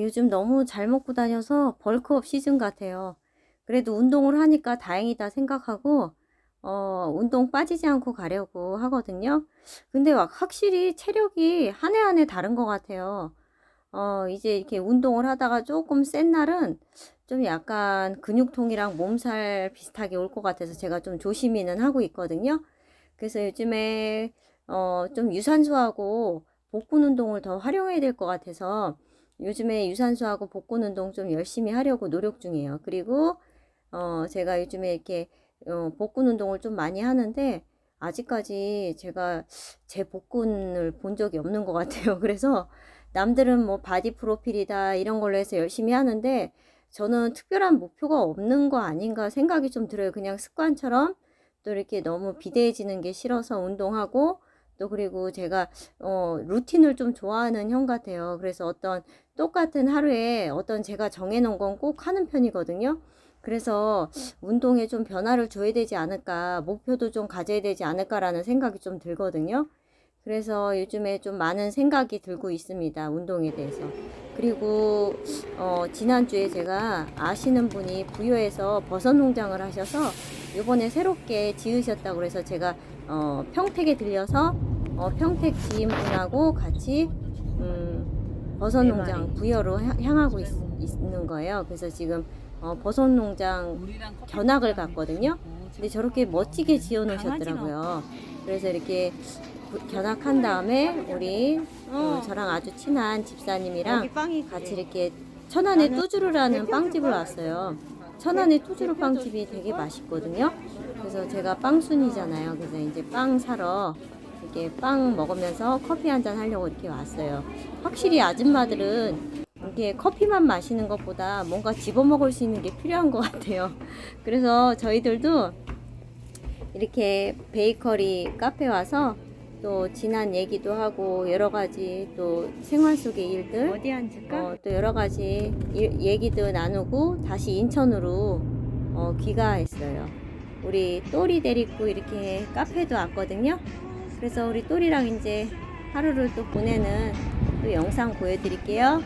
요즘 너무 잘 먹고 다녀서 벌크업 시즌 같아요. 그래도 운동을 하니까 다행이다 생각하고, 어, 운동 빠지지 않고 가려고 하거든요. 근데 막 확실히 체력이 한 해 한 해 다른 것 같아요. 어, 이제 이렇게 운동을 하다가 조금 센 날은 좀 약간 근육통이랑 몸살 비슷하게 올 것 같아서 제가 좀 조심히는 하고 있거든요. 그래서 요즘에, 어, 좀 유산소하고 복근 운동을 더 활용해야 될 것 같아서 요즘에 유산소하고 복근 운동 좀 열심히 하려고 노력 중이에요. 그리고, 어, 제가 요즘에 이렇게, 어, 복근 운동을 좀 많이 하는데, 아직까지 제가 제 복근을 본 적이 없는 것 같아요. 그래서 남들은 뭐 바디 프로필이다 이런 걸로 해서 열심히 하는데, 저는 특별한 목표가 없는 거 아닌가 생각이 좀 들어요. 그냥 습관처럼 또 이렇게 너무 비대해지는 게 싫어서 운동하고, 또 그리고 제가 어 루틴을 좀 좋아하는 형 같아요. 그래서 어떤 똑같은 하루에 어떤 제가 정해놓은 건 꼭 하는 편이거든요. 그래서 운동에 좀 변화를 줘야 되지 않을까, 목표도 좀 가져야 되지 않을까라는 생각이 좀 들거든요. 그래서 요즘에 좀 많은 생각이 들고 있습니다. 운동에 대해서. 그리고 어, 지난주에 제가 아시는 분이 부여에서 버섯 농장을 하셔서 요번에 새롭게 지으셨다고 그래서 제가 어, 평택에 들려서 어, 평택 지인분하고 같이 음, 버섯 농장 부여로 향- 향하고 있, 있는 거예요. 그래서 지금 어, 버섯 농장 견학을 갔거든요. 근데 저렇게 멋지게 지어 놓으셨더라고요. 그래서 이렇게 부- 견학한 다음에 우리 어, 저랑 아주 친한 집사님이랑 같이 이렇게 천안의 뚜주루라는 빵집을 왔어요. 천안의 뚜주루 빵집이 되게 맛있거든요. 그래서 제가 빵순이잖아요. 그래서 이제 빵 사러 이렇게 빵 먹으면서 커피 한 잔 하려고 이렇게 왔어요. 확실히 아줌마들은 이렇게 커피만 마시는 것보다 뭔가 집어먹을 수 있는 게 필요한 것 같아요. 그래서 저희들도 이렇게 베이커리 카페 와서 또 지난 얘기도 하고 여러 가지 또 생활 속의 일들 어디 앉을까? 어, 또 여러 가지 일- 얘기도 나누고 다시 인천으로 어, 귀가했어요. 우리 또리 데리고 이렇게 카페도 왔거든요. 그래서 우리 똘이랑 이제 하루를 또 보내는 또 영상 보여드릴게요.